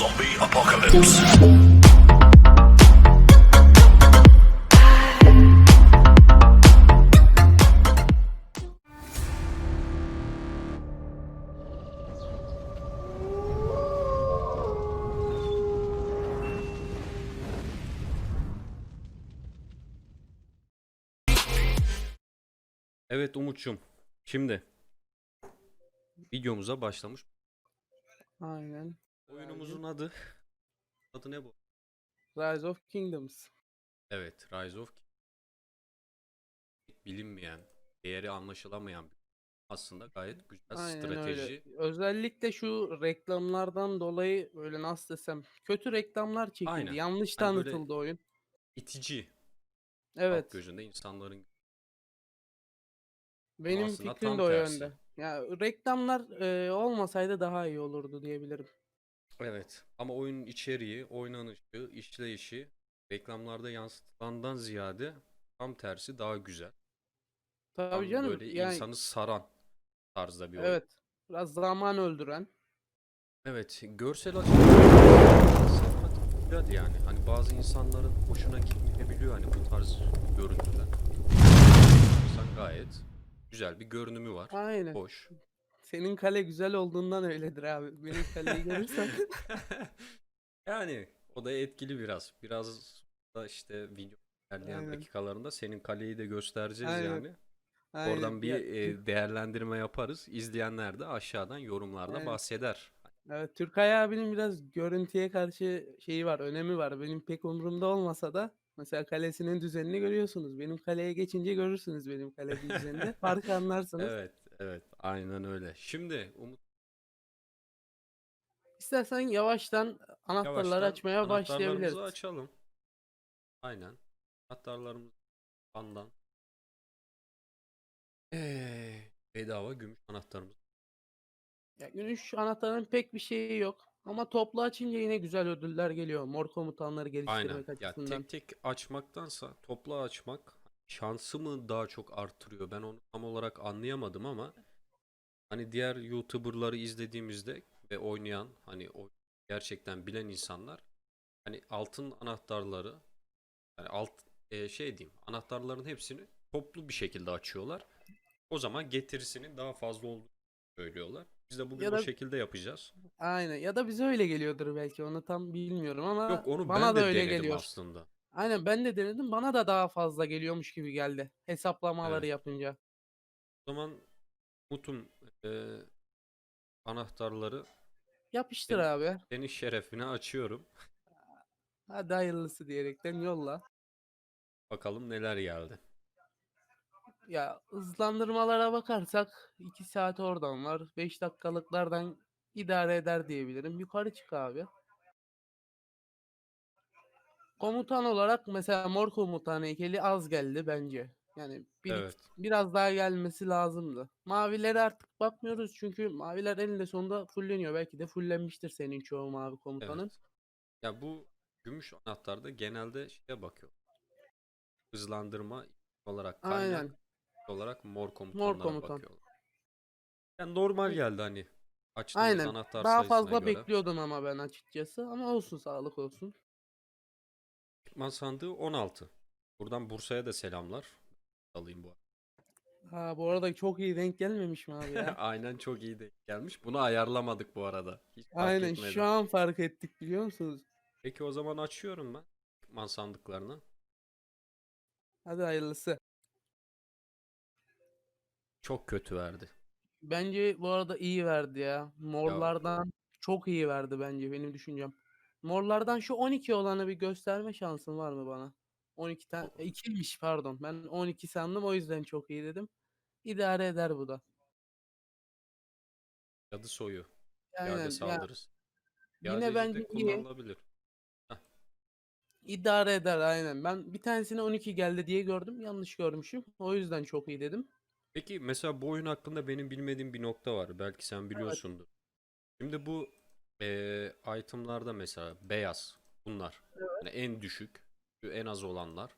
Zombie apocalypse. Evet Umut'cum. Şimdi videomuza başlamış. Aynen. Oyunumuzun adı adı ne bu? Rise of Kingdoms. Evet, Rise of Kingdoms. bilinmeyen, değeri anlaşılamayan bir aslında gayet güzel Aynen strateji. öyle. Özellikle şu reklamlardan dolayı böyle nasıl desem kötü reklamlar çekildi. Aynen. Yanlış böyle tanıtıldı oyun. İtici. halk Evet. gözünde insanların Benim aslında fikrim de o tersi. yönde. Ya reklamlar e, olmasaydı daha iyi olurdu diyebilirim. Evet ama oyunun içeriği, oynanışı, işleyişi reklamlarda yansıtılandan ziyade tam tersi daha güzel. Tabii Tam canım. böyle yani insanı saran tarzda bir oyun. evet. Biraz zaman öldüren. Evet, görsel açıdan yani. Hani bazı insanların hoşuna gitmeyebiliyor hani bu tarz görüntüler. İnsan gayet güzel bir görünümü var. Aynen. Hoş. Senin kale güzel olduğundan öyledir abi. Benim kaleyi görürsen. yani o da etkili biraz. Biraz da işte video ilerleyen Aynen. dakikalarında senin kaleyi de göstereceğiz Aynen. yani. Aynen. Oradan bir Ya, e, değerlendirme yaparız. İzleyenler de aşağıdan yorumlarda Aynen. bahseder. Evet, Türkay abinin biraz görüntüye karşı şeyi var, önemi var. Benim pek umurumda olmasa da mesela kalesinin düzenini görüyorsunuz. Benim kaleye geçince görürsünüz benim kale düzenini. Farkı anlarsınız. Evet, evet. Aynen öyle. Şimdi Umut İstersen yavaştan anahtarları Yavaştan açmaya anahtarlarımızı başlayabiliriz. açalım. Aynen. Anahtarlarımız andan. Ee, bedava gümüş anahtarımız. Ya, gümüş anahtarın pek bir şeyi yok. Ama toplu açınca yine güzel ödüller geliyor. Mor komutanları Aynen. geliştirmek Ya açısından. tek tek açmaktansa toplu açmak şansı mı daha çok artırıyor? Ben onu tam olarak anlayamadım ama hani diğer YouTuber'ları izlediğimizde ve oynayan hani o gerçekten bilen insanlar hani altın anahtarları yani alt e, şey diyeyim anahtarların hepsini toplu bir şekilde açıyorlar. O zaman getirisinin daha fazla olduğunu söylüyorlar. Biz de bugün Ya o da- şekilde yapacağız. Aynen. Ya da bize öyle geliyordur belki. Onu tam bilmiyorum ama Yok onu bana ben da de öyle denedim geliyor. aslında. Aynen ben de denedim. Bana da daha fazla geliyormuş gibi geldi. Hesaplamaları Evet. yapınca. O zaman Mut'un e, anahtarları Yapıştır Senin- abi. senin şerefine açıyorum. Hadi hayırlısı diyerekten yolla. Bakalım neler geldi. Ya hızlandırmalara bakarsak 2 saat oradan var. 5 dakikalıklardan idare eder diyebilirim. Yukarı çık abi. Komutan olarak mesela mor komutan heykeli az geldi bence. Yani bir, Evet. biraz daha gelmesi lazımdı. Mavilere artık bakmıyoruz çünkü maviler eninde sonunda fulleniyor. Belki de fullenmiştir senin çoğu mavi komutanın. Evet. Ya bu gümüş anahtarda genelde şeye bakıyor. Hızlandırma olarak kaynak Aynen. olarak mor komutanlara komutan. bakıyorlar. Yani normal geldi hani. Açtığımız Aynen. anahtar Daha sayısına fazla göre. bekliyordum ama ben açıkçası. Ama olsun sağlık olsun. Ekipman sandığı 16. Buradan Bursa'ya da selamlar. Alayım bu arada. Ha bu arada çok iyi denk gelmemiş mi abi ya? Aynen çok iyi denk gelmiş. Bunu ayarlamadık bu arada. Hiç fark Aynen etmedim. şu an fark ettik biliyor musunuz? Peki o zaman açıyorum ben. Ekipman sandıklarını. Hadi hayırlısı. Çok kötü verdi. Bence bu arada iyi verdi ya. Morlardan çok iyi verdi bence benim düşüncem. Morlardan şu 12 olanı bir gösterme şansın var mı bana? 12 tane 2'ymiş pardon. Ben 12 sandım o yüzden çok iyi dedim. İdare eder bu da. Cadı soyu. Aynen. Piyade ya, saldırısı. yine bence kullanılabilir. idare eder aynen. Ben bir tanesine 12 geldi diye gördüm. Yanlış görmüşüm. O yüzden çok iyi dedim. Peki mesela bu oyun hakkında benim bilmediğim bir nokta var. Belki sen biliyorsundur. Şimdi bu eee itemlarda mesela beyaz bunlar. Yani en düşük, en az olanlar.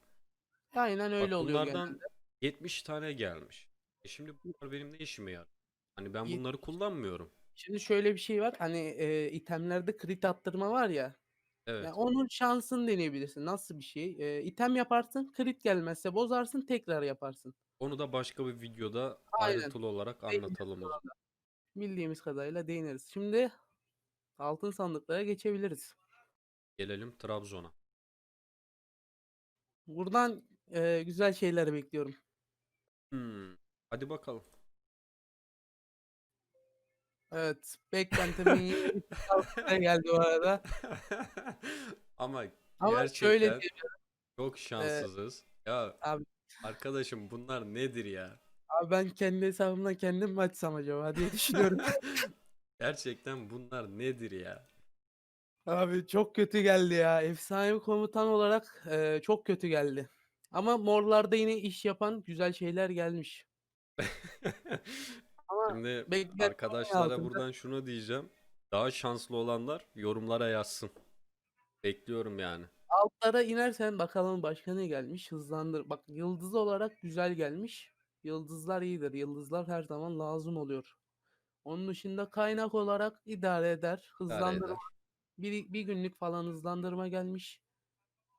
Aynen Bak öyle oluyor bunlardan genelde. 70 tane gelmiş. E şimdi bunlar benim ne işime yarar? Hani ben Yet- bunları kullanmıyorum. Şimdi şöyle bir şey var. Hani e, itemlerde crit attırma var ya. Evet. Ya onun şansını deneyebilirsin. Nasıl bir şey? E, item yaparsın, crit gelmezse bozarsın, tekrar yaparsın. Onu da başka bir videoda Aynen. ayrıntılı olarak anlatalım. Bildiğimiz kadarıyla değiniriz. Şimdi altın sandıklara geçebiliriz. Gelelim Trabzon'a. Buradan e, güzel şeyler bekliyorum. Hmm. Hadi bakalım. Evet, beklentimin yeni altına geldi bu arada. Ama Ama şöyle gerçekten diyebilirim. çok şanssızız. Ya Abi, arkadaşım bunlar nedir ya? abi ben kendi hesabımdan kendim mi açsam acaba diye düşünüyorum. Gerçekten bunlar nedir ya? Abi çok kötü geldi ya. Efsane komutan olarak e, çok kötü geldi. Ama morlarda yine iş yapan güzel şeyler gelmiş. Ama Şimdi beklentimin arkadaşlara altında. buradan şunu diyeceğim. Daha şanslı olanlar yorumlara yazsın. Bekliyorum yani. Altlara inersen bakalım başka ne gelmiş. Hızlandır. Bak yıldız olarak güzel gelmiş. Yıldızlar iyidir. Yıldızlar her zaman lazım oluyor. Onun dışında kaynak olarak idare eder. Hızlandırma. eder. Bir, bir günlük falan hızlandırma gelmiş.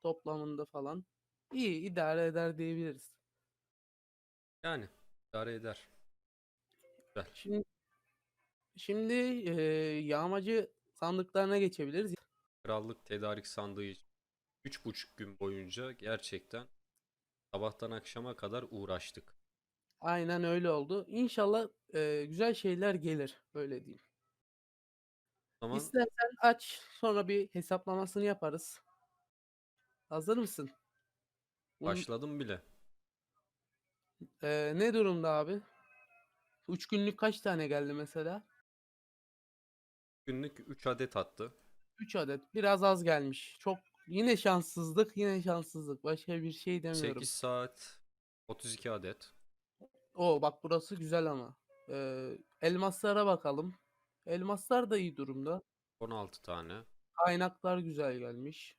Toplamında falan. İyi idare eder diyebiliriz. Yani idare eder. Güzel. Şimdi şimdi eee, yağmacı sandıklarına geçebiliriz. Krallık tedarik sandığı için 3,5 gün boyunca gerçekten sabahtan akşama kadar uğraştık. Aynen öyle oldu. İnşallah eee, güzel şeyler gelir. Öyle diyeyim. O zaman İstersen aç sonra bir hesaplamasını yaparız. Hazır mısın? Bunun, başladım bile. eee, ne durumda abi? 3 günlük kaç tane geldi mesela? Günlük 3 adet attı. 3 adet. Biraz az gelmiş. Çok yine şanssızlık, yine şanssızlık. Başka bir şey demiyorum. 8 saat 32 adet. O bak burası güzel ama. Ee, elmaslara bakalım. Elmaslar da iyi durumda. 16 tane. Kaynaklar güzel gelmiş.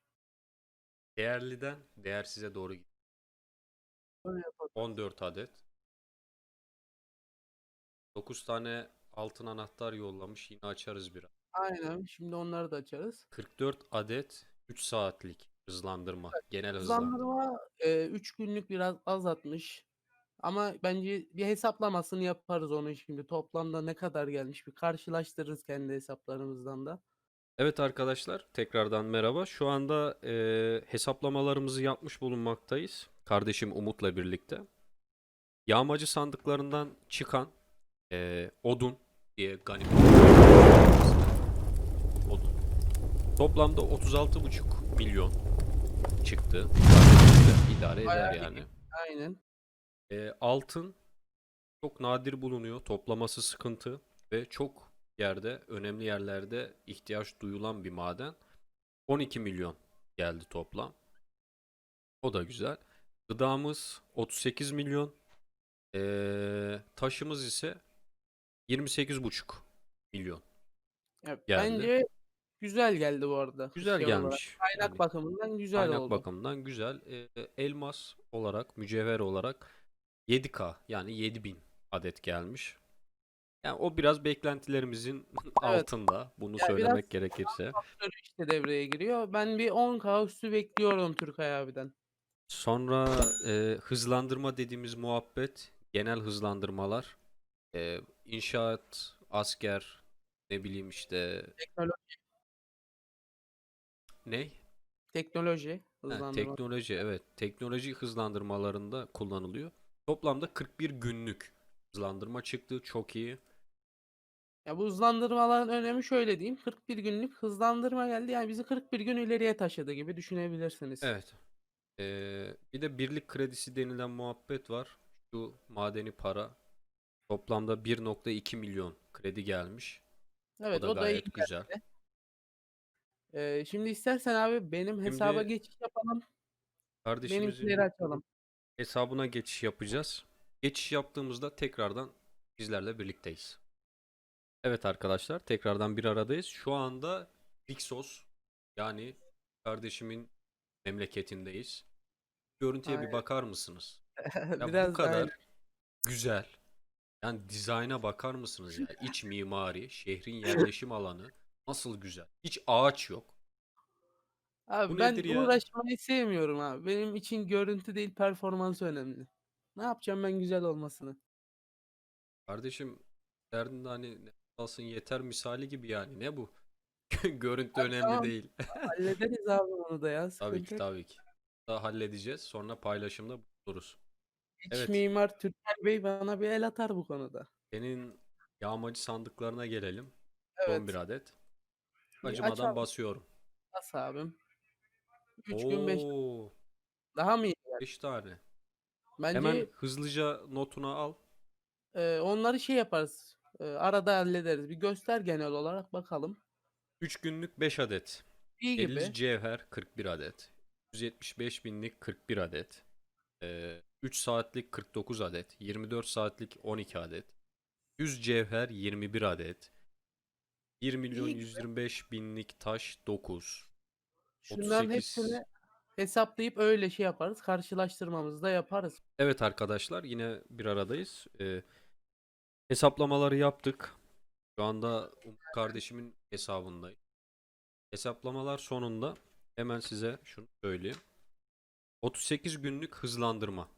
Değerliden değersize doğru gidiyor. Böyle yapalım. 14 adet. 9 tane altın anahtar yollamış. Yine açarız biraz. Aynen. Şimdi onları da açarız. 44 adet 3 saatlik hızlandırma. Genel hızlandırma. Hızlandırma 3 günlük biraz azaltmış. Ama bence bir hesaplamasını yaparız onun şimdi. Toplamda ne kadar gelmiş bir karşılaştırırız kendi hesaplarımızdan da. Evet arkadaşlar tekrardan merhaba. Şu anda e, hesaplamalarımızı yapmış bulunmaktayız. Kardeşim Umut'la birlikte. Yağmacı sandıklarından çıkan e, odun diye ganimet. Odun. Toplamda 36,5 milyon çıktı. İdare eder Bayağı yani. Aynen. E, altın çok nadir bulunuyor. Toplaması sıkıntı ve çok yerde, önemli yerlerde ihtiyaç duyulan bir maden. 12 milyon geldi toplam. O da güzel. Gıdamız 38 milyon. E, taşımız ise 28,5 milyon. Evet, Geldi. Bence güzel geldi bu arada. Güzel şey olarak. gelmiş. Kaynak Yani bakımından güzel kaynak oldu. bakımından güzel. E, elmas olarak, mücevher olarak 7K yani 7000 adet gelmiş. Yani o biraz beklentilerimizin altında. Bunu Ya söylemek gerekirse. işte devreye giriyor. Ben bir 10K üstü bekliyorum Türkay abiden. Sonra e, hızlandırma dediğimiz muhabbet, genel hızlandırmalar, e, inşaat, asker, ne bileyim işte Teknoloji, ne? teknoloji Ha, hızlandırma. teknoloji evet. Teknoloji hızlandırmalarında kullanılıyor. Toplamda 41 günlük hızlandırma çıktı. Çok iyi. Ya bu hızlandırmaların önemi şöyle diyeyim. 41 günlük hızlandırma geldi. Yani bizi 41 gün ileriye taşıdı gibi düşünebilirsiniz. Evet. Ee, bir de birlik kredisi denilen muhabbet var. Şu madeni para. Toplamda 1.2 milyon kredi gelmiş. Evet o da o da iyi gayet güzel. Ee, şimdi istersen abi benim hesaba geçiş yapalım. Kardeşimizin Benimkileri açalım. Hesabına geçiş yapacağız. Geçiş yaptığımızda tekrardan bizlerle birlikteyiz. Evet arkadaşlar tekrardan bir aradayız. Şu anda Rixos yani kardeşimin memleketindeyiz. Görüntüye bir Aynen. bakar mısınız? Ya bu Biraz kadar güzel. Yani dizayna bakar mısınız ya? İç mimari, şehrin yerleşim alanı nasıl güzel. Hiç ağaç yok. Abi Bu ben nedir ya? uğraşmayı sevmiyorum abi. Benim için görüntü değil performans önemli. Ne yapacağım ben güzel olmasını? Kardeşim derdin de hani ne alsın yeter misali gibi yani. Ne bu? Görüntü önemli tamam. değil. Hallederiz abi onu da ya. Tabii Sıkıntı ki yok. tabii ki. Daha halledeceğiz. Sonra paylaşımda buluruz. İç Evet. mimar Türker Bey bana bir el atar bu konuda. Senin yağmacı sandıklarına gelelim. Evet. 11 adet. Bir aç Acımadan abi. basıyorum. Bas abim. 3 gün 5 Oo, daha mı iyi? 5 tane. Bence Hemen hızlıca notuna al. e, onları şey yaparız. E, arada hallederiz. Bir göster genel olarak bakalım. 3 günlük 5 adet. İyi 50 gibi. cevher 41 adet. 175 binlik 41 adet. Ee, 3 saatlik 49 adet. 24 saatlik 12 adet. 100 cevher 21 adet. 1 milyon İyi gibi. 125 binlik taş 9. Şunların 38. hepsini hesaplayıp öyle şey yaparız. Karşılaştırmamızı da yaparız. Evet arkadaşlar yine bir aradayız. Ee, hesaplamaları yaptık. Şu anda kardeşimin hesabındayım. Hesaplamalar sonunda hemen size şunu söyleyeyim. 38 günlük hızlandırma.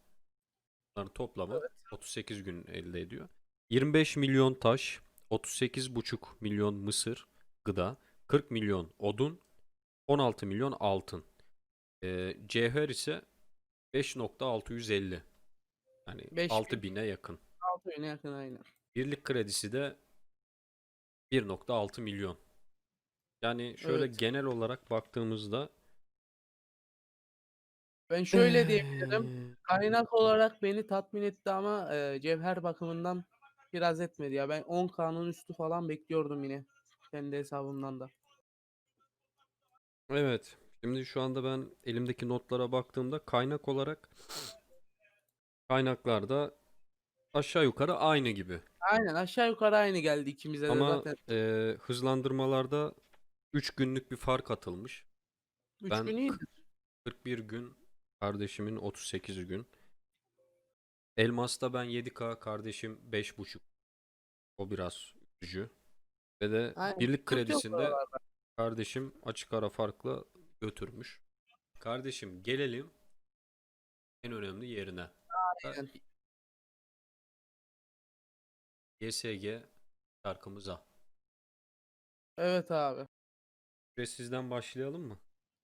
Bunların toplamı 38 gün elde ediyor. 25 milyon taş, 38,5 milyon mısır gıda, 40 milyon odun, 16 milyon altın. Ee, cevher ise 5.650. Yani Beş bin. 6000'e yakın. 6 güne yakın aynen. Birlik kredisi de 1.6 milyon. Yani şöyle Evet. genel olarak baktığımızda Ben şöyle diyebilirim. eee, Kaynak olarak beni tatmin etti ama e, cevher bakımından biraz etmedi ya. Ben 10 kanun üstü falan bekliyordum yine. Kendi hesabımdan da. Evet. Şimdi şu anda ben elimdeki notlara baktığımda kaynak olarak kaynaklarda aşağı yukarı aynı gibi. Aynen aşağı yukarı aynı geldi ikimize de Ama zaten. eee, hızlandırmalarda 3 günlük bir fark atılmış. 3 ben gün iyiydi. 41 gün, kardeşimin 38 gün. Elmas'ta ben 7K, kardeşim 5.5. O biraz üzücü. Ve de Aynen, birlik sıkıntı yok kredisinde oralarda. Kardeşim açık ara farkla götürmüş. Kardeşim gelelim en önemli yerine. Aynen. YSG şarkımıza. Evet abi. Süresiz başlayalım mı?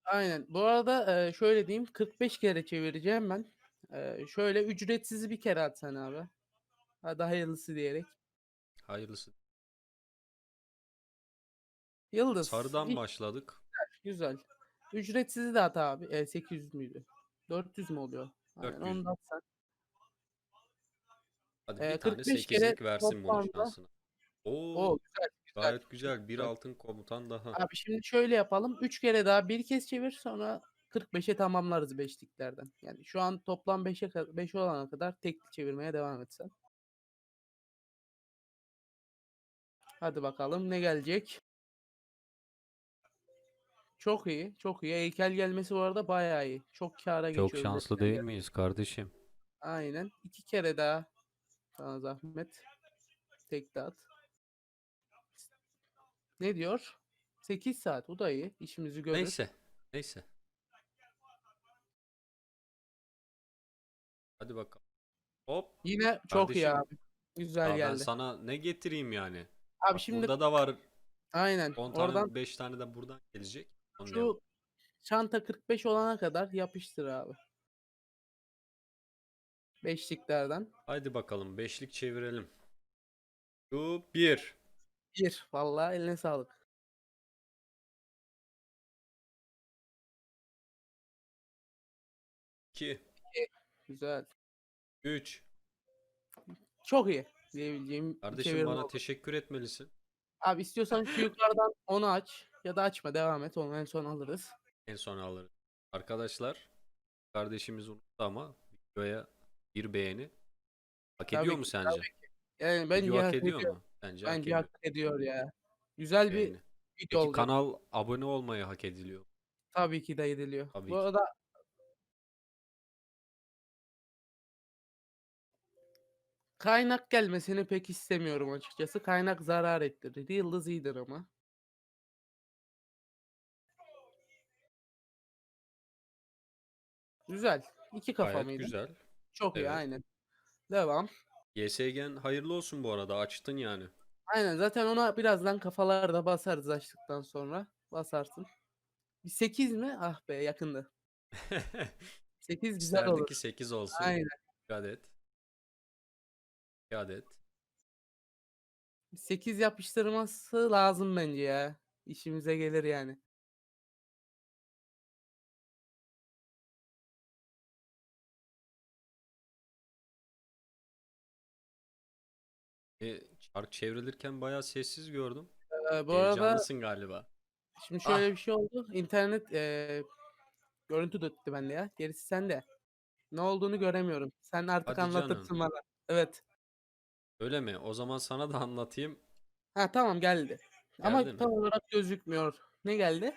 Aynen. Bu arada e, şöyle diyeyim 45 kere çevireceğim ben. E, şöyle ücretsiz bir kere at sen abi. Hadi hayırlısı diyerek. Hayırlısı. Yıldız. Sarıdan başladık. Güzel. Ücretsizi de at abi. E, 800 müydü? 400 mü oluyor? Aynen 400. onu da at sen. Hadi Ee, bir tane 45 kere 8'lik versin bunun toplamda- şansına. Oo, Oo güzel. güzel. gayet güzel. Bir altın komutan daha. Abi şimdi şöyle yapalım. 3 kere daha bir kez çevir sonra 45'e tamamlarız beşliklerden. Yani şu an toplam 5'e 5 olana kadar tekli çevirmeye devam etsen. Hadi bakalım ne gelecek? Çok iyi, çok iyi. Heykel gelmesi bu arada bayağı iyi. Çok kâra Çok geçiyoruz şanslı değil gel- miyiz kardeşim? Aynen. İki kere daha. Sana zahmet. Tek de at. Ne diyor? 8 saat. O da iyi. İşimizi görür. Neyse. Neyse. Hadi bakalım. Hop. Yine çok iyi Kardeşim, abi. Güzel Ya ben geldi. sana ne getireyim yani? Abi Bak şimdi burada da var aynen 10 tane oradan 5 tane de buradan gelecek. Şu çanta 45 olana kadar yapıştır abi. Beşliklerden. Haydi bakalım beşlik çevirelim. Şu 1. Bir. Vallahi eline sağlık. iki, Güzel. 3. Çok iyi diyebileceğim bir Kardeşim çevirme bana oldu. teşekkür etmelisin. Abi istiyorsan şu yukarıdan onu aç ya da açma devam et onu en son alırız. En son alırım. Arkadaşlar kardeşimiz unuttu ama videoya bir beğeni. Hak Tabii ediyor mu ki, sence? Yani bence Video hak hak ediyor ediyor. mu? Bence hak Bence ediyor. hak ediyor ya. Güzel bir Beğeni. video Peki olacak. kanal abone olmayı hak ediliyor. Tabii ki de ediliyor. Tabii Bu ki. arada Kaynak gelmesini pek istemiyorum açıkçası. Kaynak zarar ettirir. Yıldız iyidir ama. Güzel. İki kafa Gayet mıydı? güzel. Çok iyi Evet. aynen. Devam. YSG'n hayırlı olsun bu arada. Açtın yani. Aynen zaten ona birazdan kafalarda basarız açtıktan sonra. Basarsın. Bir 8 mi? Ah be yakındı. 8 güzel olur. ki 8 olsun. Aynen. Bir adet. Bir adet. 8 yapıştırması lazım bence ya. İşimize gelir yani. E, çark çevrilirken bayağı sessiz gördüm. Ee, bu arada Heyecanlısın galiba. şimdi Ah. şöyle bir şey oldu. İnternet eee görüntü döktü bende ya. Gerisi sende. Ne olduğunu göremiyorum. Sen artık Hadi anlatırsın canım. bana. Evet. Öyle mi? O zaman sana da anlatayım. Ha tamam geldi. Ama Geldi mi? tam olarak gözükmüyor. Ne geldi?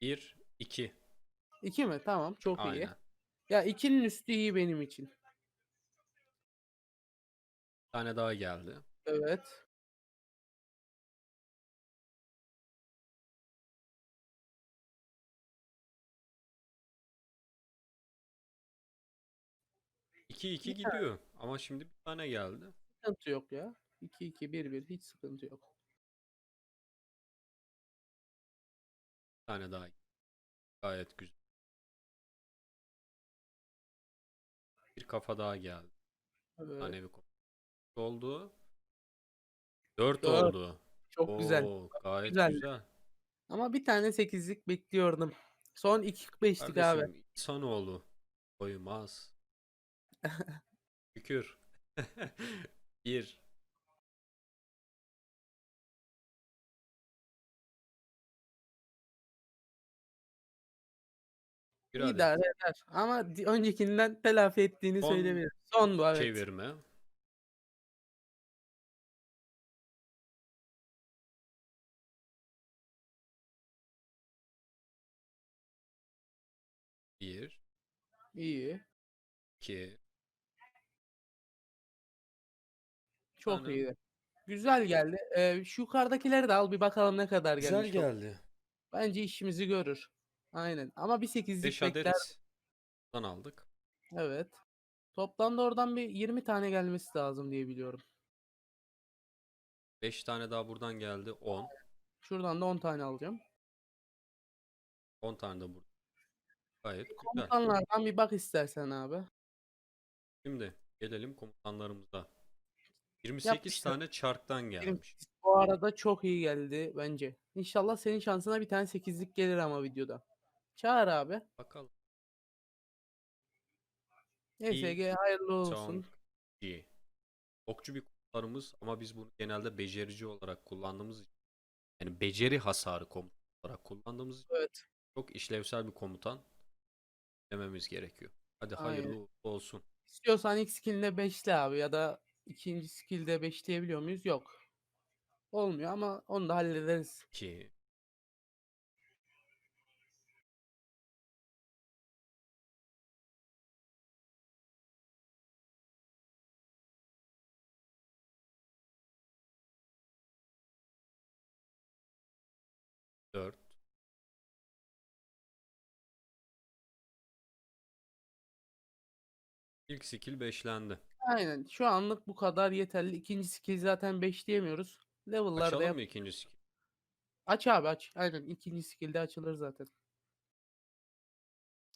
1, 2. 2 mi? Tamam çok iyi. Aynen. Ya 2'nin üstü iyi benim için. Bir tane daha geldi. Evet. İki iki gidiyor. Ama şimdi bir tane geldi. Sıkıntı yok ya. 2 2 1 1 hiç sıkıntı yok. Bir tane daha. Gayet güzel. Bir kafa daha geldi. Bir Evet. tane bir kafa. Oldu. Dört Dört. oldu. Çok güzel. Oo, gayet Güzel. güzel. Ama bir tane 8'lik bekliyordum. Son 2.45'lik abi. Kardeşim insanoğlu doymaz. Şükür. Bir. Bir adet İdare eder. Ama di- öncekinden telafi ettiğini Son söyleyebilirim. Son bu evet. çevirme. İyi. iki, Çok tane. iyi. Güzel geldi. Ee, şu yukarıdakileri de al bir bakalım ne kadar Güzel gelmiş. geldi. Bence işimizi görür. Aynen. Ama bir 8'lik 5 bekler. adet buradan aldık. Evet. Toplamda oradan bir 20 tane gelmesi lazım diye biliyorum. 5 tane daha buradan geldi. 10. Şuradan da 10 tane alacağım. 10 tane de burada. Gayet güzel. Komutanlardan bir bak istersen abi. Şimdi gelelim komutanlarımıza. 28 Yapmışlar. tane çarktan gelmiş. Bu arada çok iyi geldi bence. İnşallah senin şansına bir tane 8'lik gelir ama videoda. Çağır abi. Bakalım. ESG hayırlı olsun. İyi. Okçu bir komutanımız ama biz bunu genelde becerici olarak kullandığımız için yani beceri hasarı komutan olarak kullandığımız için Evet. çok işlevsel bir komutan dememiz gerekiyor. Hadi Aynen. hayırlı olsun. İstiyorsan ilk skill'inde 5'li abi ya da ikinci skill'de 5 diyebiliyor muyuz? Yok. Olmuyor ama onu da hallederiz. 2 İlk skill beşlendi. Aynen. Şu anlık bu kadar yeterli. İkinci skill zaten 5 diyemiyoruz. Level'larda Açalım yap. mı ikinci skill? Aç abi aç. Aynen. ikinci skill'de açılır zaten.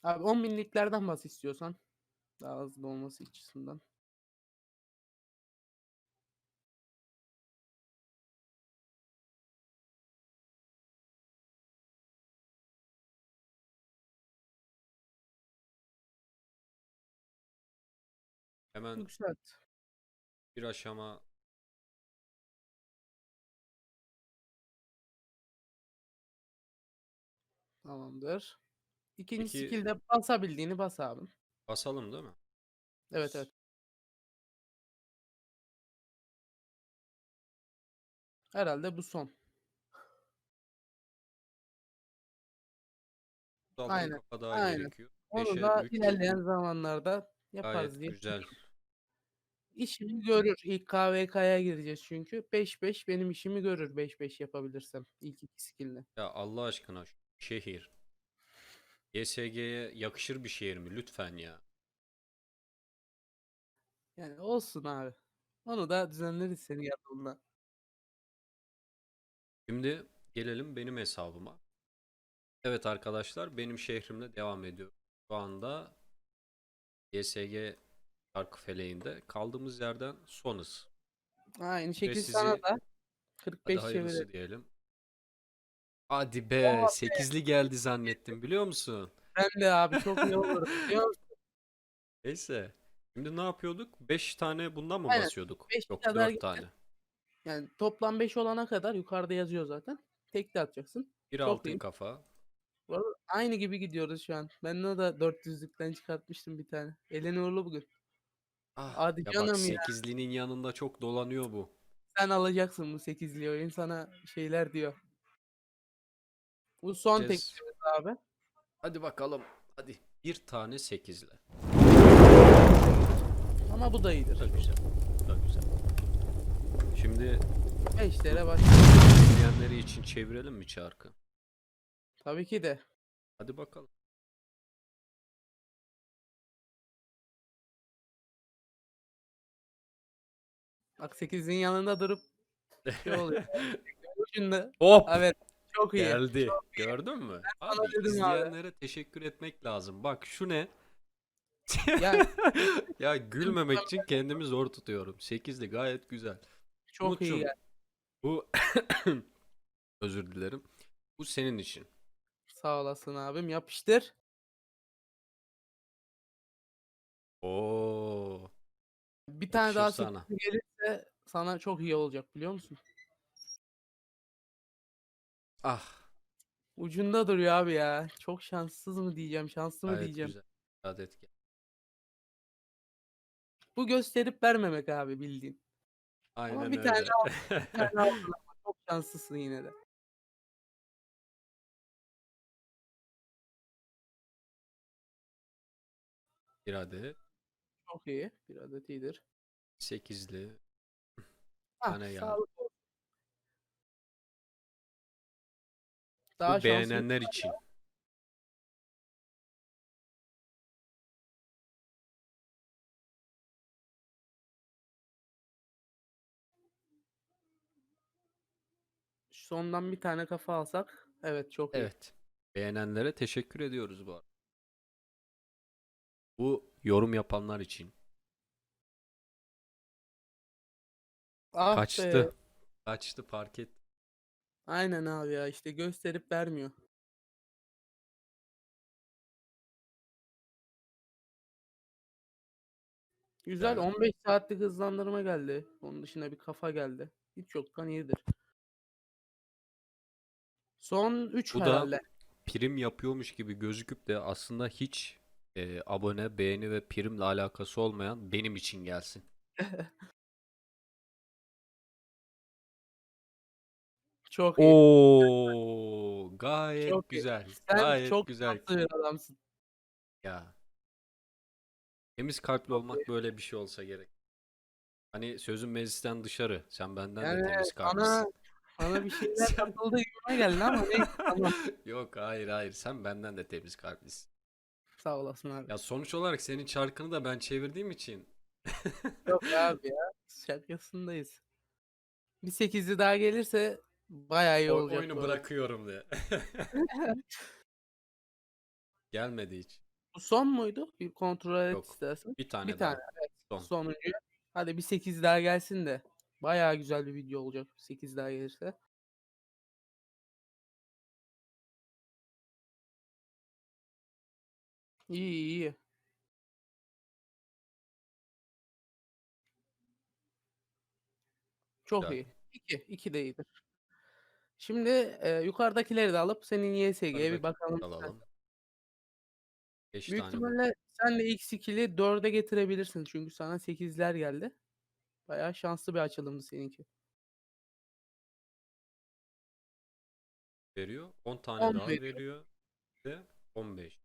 Abi 10 binliklerden bas istiyorsan. Daha hızlı olması açısından. Hemen Yükselt. bir aşama Tamamdır. İkinci Peki- skill'de basabildiğini bas abi. basalım değil mi? Evet evet. Herhalde bu son. Aynen, kafa daha aynen. gerekiyor. Onu Beşe da üç. ilerleyen zamanlarda Gayet yaparız diye. güzel. İşimi görür. İlk KVK'ya gireceğiz çünkü. 5-5 benim işimi görür 5-5 yapabilirsem. ilk iki skill'le. Ya Allah aşkına şu şehir. YSG'ye yakışır bir şehir mi? Lütfen ya. Yani olsun abi. Onu da düzenleriz senin yardımınla. Şimdi gelelim benim hesabıma. Evet arkadaşlar benim şehrimle devam ediyor. Şu anda YSG şarkı feleğinde kaldığımız yerden sonuz. Aynı şekilde sizi- sana da Hadi 45 hayırlısı çevirelim. diyelim. Hadi be 8'li geldi zannettim biliyor musun? Ben de abi çok iyi olur. biliyor musun? Neyse. Şimdi ne yapıyorduk? 5 tane bundan mı Aynen, basıyorduk? beş Yok kadar 4 gideceğiz. tane. Yani toplam 5 olana kadar yukarıda yazıyor zaten. Tek de atacaksın. Bir altın iyi. kafa. Bu arada aynı gibi gidiyoruz şu an. Ben de 400'lükten çıkartmıştım bir tane. Eleni uğurlu bugün. Ah, Hadi ya bak canım ya. 8'linin yanında çok dolanıyor bu. Sen alacaksın bu 8'li oyun sana şeyler diyor. Bu son Gideceğiz. teklifimiz abi. Hadi bakalım. Hadi. Bir tane 8'li. Ama bu da iyidir. da güzel. Da güzel. Şimdi 5'lere baş. izleyenleri için çevirelim mi çarkı? Tabii ki de. Hadi bakalım. Bak 8'in yanında durup şey oluyor. Ucunda. Hop! Evet. Çok iyi. Geldi. Gördün mü? Abi abi. izleyenlere teşekkür etmek lazım. Bak şu ne? Yani Ya gülmemek için kendimi zor tutuyorum. 8'li gayet güzel. çok iyi Umut'cum, yani. Bu özür dilerim. Bu senin için. Sağ olasın abim. Yapıştır. Oo. Bir tane daha Yakışır sana. 8 gelirse sana çok iyi olacak biliyor musun? Ah. Ucunda duruyor abi ya. Çok şanssız mı diyeceğim, şanslı mı Gayet diyeceğim. güzel. Adet gel. Bu gösterip vermemek abi bildiğin. Aynen bir öyle. tane Bir tane aldın ama çok şanslısın yine de. Bir adet. Çok iyi. Bir adet iyidir. 8'li. Ah, tane ya. sağlık olsun. Bu Daha şanslı beğenenler için. sondan bir tane kafa alsak. Evet çok iyi. Evet. Beğenenlere teşekkür ediyoruz bu arada. Bu yorum yapanlar için. Ah be. Kaçtı. Kaçtı fark et. Aynen abi ya işte gösterip vermiyor. Güzel Güzel. 15 saatlik hızlandırma geldi. Onun dışında bir kafa geldi. Hiç yoktan iyidir. Son 3 Bu da herhalde. prim yapıyormuş gibi gözüküp de aslında hiç e, abone, beğeni ve primle alakası olmayan benim için gelsin. Çok iyi. Oo, gayet Çok iyi. güzel. Sen Gayet çok güzel şanslı bir adamsın. ya. Temiz kalpli olmak böyle bir şey olsa gerek. Hani sözün meclisten dışarı. Sen benden de Yani temiz bana kalplisin. bana bir şeyler Sen- takıldı gibime geldi ama neyse tamam. Yok hayır hayır sen benden de temiz kalplisin. Sağ olasın abi. Ya sonuç olarak senin çarkını da ben çevirdiğim için Yok abi ya. Şakasındayız. Bir 8'li daha gelirse bayağı iyi olacak. oyunu bırakıyorum diye. Gelmedi hiç. Bu son muydu? Bir kontrol et Yok. istersen. Bir tane Bir daha. tane evet. Son. Sonuncu. Hadi bir 8 daha gelsin de. Bayağı güzel bir video olacak. 8 daha gelirse. İyi iyi. iyi. Çok Güzel. iyi. 2. 2 de iyidir. Şimdi e, yukarıdakileri de alıp senin YSG'ye bir bakalım. Alalım. 5 Büyük tane ihtimalle sen de ilk skill'i 4'e getirebilirsin. Çünkü sana 8'ler geldi. Bayağı şanslı bir açılımdı seninki. veriyor. 10 tane 10 daha veriyor. veriyor. Ve 15.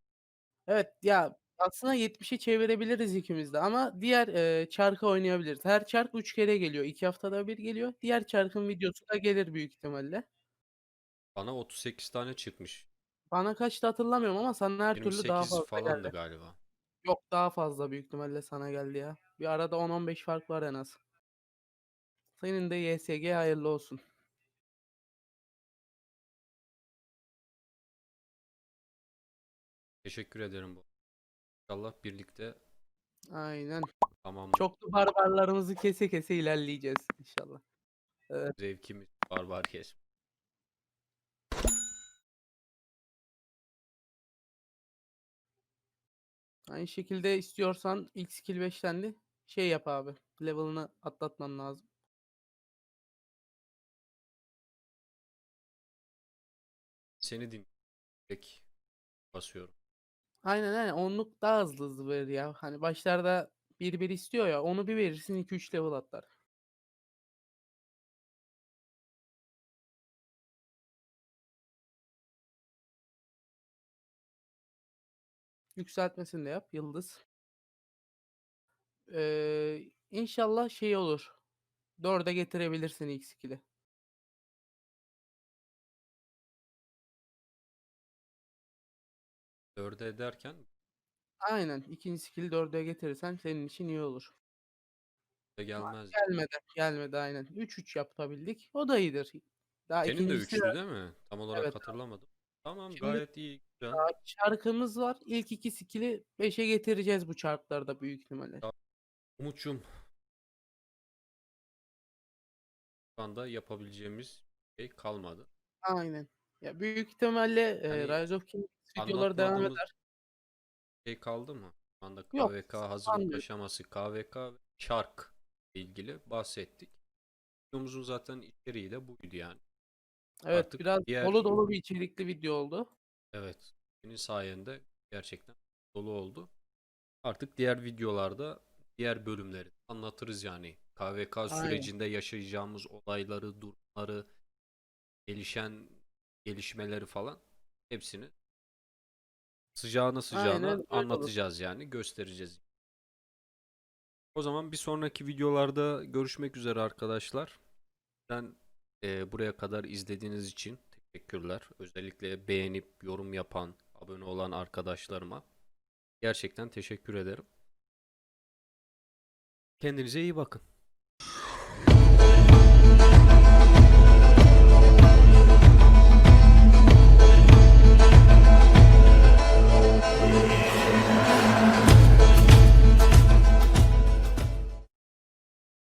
Evet ya Aslında 70'e çevirebiliriz ikimiz de ama diğer, eee, çarkı oynayabiliriz. Her çark 3 kere geliyor. 2 haftada 1 geliyor. Diğer çarkın videosu da gelir büyük ihtimalle. Bana 38 tane çıkmış. Bana kaçtı hatırlamıyorum ama sana her türlü daha 28 fazla falandı geldi. galiba. Yok daha fazla büyük ihtimalle sana geldi ya. Bir arada 10-15 fark var en az. Senin de YSG hayırlı olsun. Teşekkür ederim bu. İnşallah birlikte Aynen. tamam Çoklu barbarlarımızı kese kese ilerleyeceğiz inşallah. zevkimiz barbar kes. Aynı şekilde istiyorsan ilk skill 5'tendi. Şey yap abi. Level'ını atlatman lazım. Seni dinleyerek basıyorum. Aynen aynen. Onluk daha hızlı hızlı verir ya. Hani başlarda 1-1 istiyor ya. Onu bir verirsin 2-3 level atlar. Yükseltmesini de yap. Yıldız. Ee, inşallah şey olur. 4'e getirebilirsin ilk skill'i. Dörde ederken Aynen. ikinci skill'i 4'e getirirsen senin için iyi olur. de gelmez. Gelmedi. Gelmedi aynen. 3-3 yapabildik. O da iyidir. Daha Senin de ikincisi üçlü değil mi? Tam olarak Evet hatırlamadım. Tamam Şimdi- gayet iyi. Güzel. çarkımız var. İlk iki skill'i 5'e getireceğiz bu çarklarda büyük ihtimalle. Umut'cum şu anda yapabileceğimiz şey kalmadı. Aynen. Ya büyük ihtimalle e, Hani Rise of Kings videoları devam Anlatmadığımız eder. şey kaldı mı? Şu anda Yok, KVK hazırlık sanmıyorum. aşaması, KVK ve çark ile ilgili bahsettik. Videomuzun zaten içeriği de buydu yani. Evet Artık biraz diğer- dolu dolu bir içerikli video oldu. Evet. Senin sayende gerçekten dolu oldu. Artık diğer videolarda diğer bölümleri anlatırız yani. KVK Aynen. sürecinde yaşayacağımız olayları, durumları, gelişen gelişmeleri falan hepsini sıcağına sıcağına Aynen öyle olur. anlatacağız yani göstereceğiz. O zaman bir sonraki videolarda görüşmek üzere arkadaşlar. Ben e, buraya kadar izlediğiniz için teşekkürler. Özellikle beğenip yorum yapan, abone olan arkadaşlarıma gerçekten teşekkür ederim. Kendinize iyi bakın.